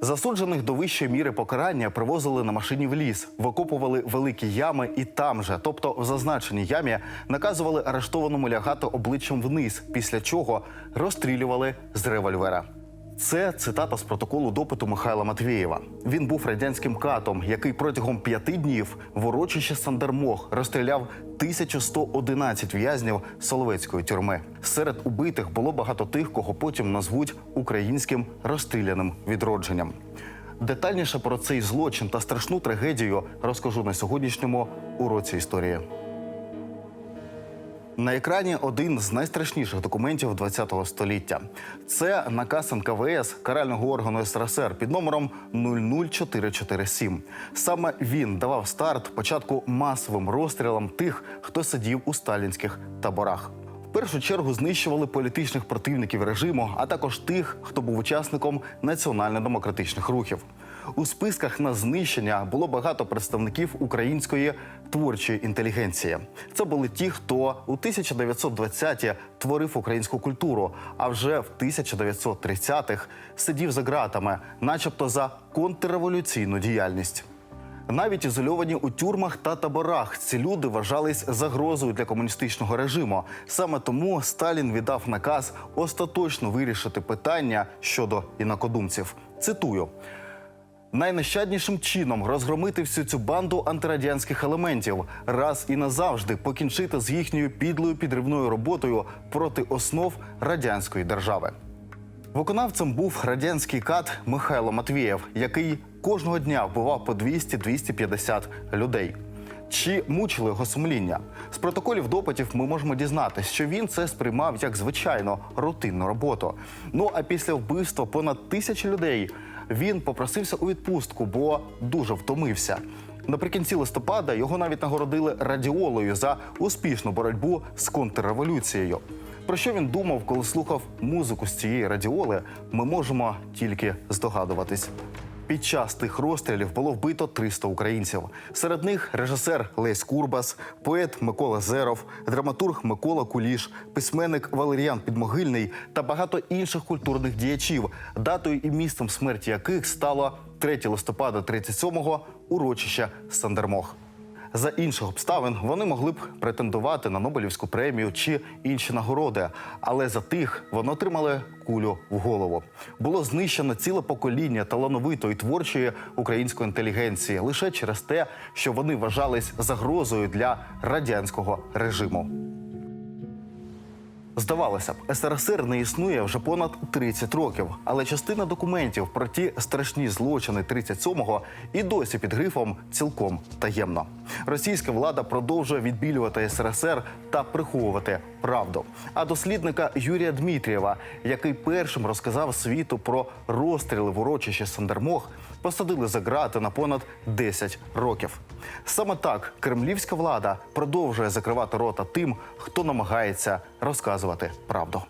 Засуджених до вищої міри покарання привозили на машині в ліс, викопували великі ями і там же, тобто в зазначеній ямі, наказували арештованому лягати обличчям вниз, після чого розстрілювали з револьвера. Це цитата з протоколу допиту Михайла Матвєєва. Він був радянським катом, який протягом п'яти днів в урочище Сандермох розстріляв 1111 в'язнів Соловецької тюрми. Серед убитих було багато тих, кого потім назвуть українським розстріляним відродженням. Детальніше про цей злочин та страшну трагедію розкажу на сьогоднішньому уроці історії. На екрані один з найстрашніших документів ХХ століття. Це наказ НКВС карального органу СРСР під номером 00447. Саме він давав старт початку масовим розстрілам тих, хто сидів у сталінських таборах. Першу чергу знищували політичних противників режиму, а також тих, хто був учасником національно-демократичних рухів. У списках на знищення було багато представників української творчої інтелігенції. Це були ті, хто у 1920-ті творив українську культуру, а вже в 1930-х сидів за ґратами, начебто за контрреволюційну діяльність. Навіть ізольовані у тюрмах та таборах ці люди вважались загрозою для комуністичного режиму. Саме тому Сталін віддав наказ остаточно вирішити питання щодо інакодумців. Цитую. Найнещаднішим чином розгромити всю цю банду антирадянських елементів, раз і назавжди покінчити з їхньою підлою підривною роботою проти основ радянської держави. Виконавцем був радянський кат Михайло Матвієв, який кожного дня вбивав по 200-250 людей. Чи мучили його сумління? З протоколів допитів ми можемо дізнатися, що він це сприймав як звичайно рутинну роботу. Ну а після вбивства понад тисячі людей він попросився у відпустку, бо дуже втомився. Наприкінці листопада його навіть нагородили радіолою за успішну боротьбу з контрреволюцією. Про що він думав, коли слухав музику з цієї радіоли, ми можемо тільки здогадуватись. Під час тих розстрілів було вбито 300 українців. Серед них режисер Лесь Курбас, поет Микола Зеров, драматург Микола Куліш, письменник Валеріан Підмогильний та багато інших культурних діячів, датою і місцем смерті яких стало 3 листопада 37-го урочище Сандермох. За інших обставин вони могли б претендувати на Нобелівську премію чи інші нагороди, але за тих вони отримали кулю в голову. Було знищено ціле покоління талановитої творчої української інтелігенції лише через те, що вони вважались загрозою для радянського режиму. Здавалося б, СРСР не існує вже понад 30 років, але частина документів про ті страшні злочини 37-го і досі під грифом цілком таємно. Російська влада продовжує відбілювати СРСР та приховувати правду. А дослідника Юрія Дмитрієва, який першим розказав світу про розстріли в урочищі Сандермох, посадили за ґрати на понад 10 років. Саме так кремлівська влада продовжує закривати рота тим, хто намагається розказувати правду.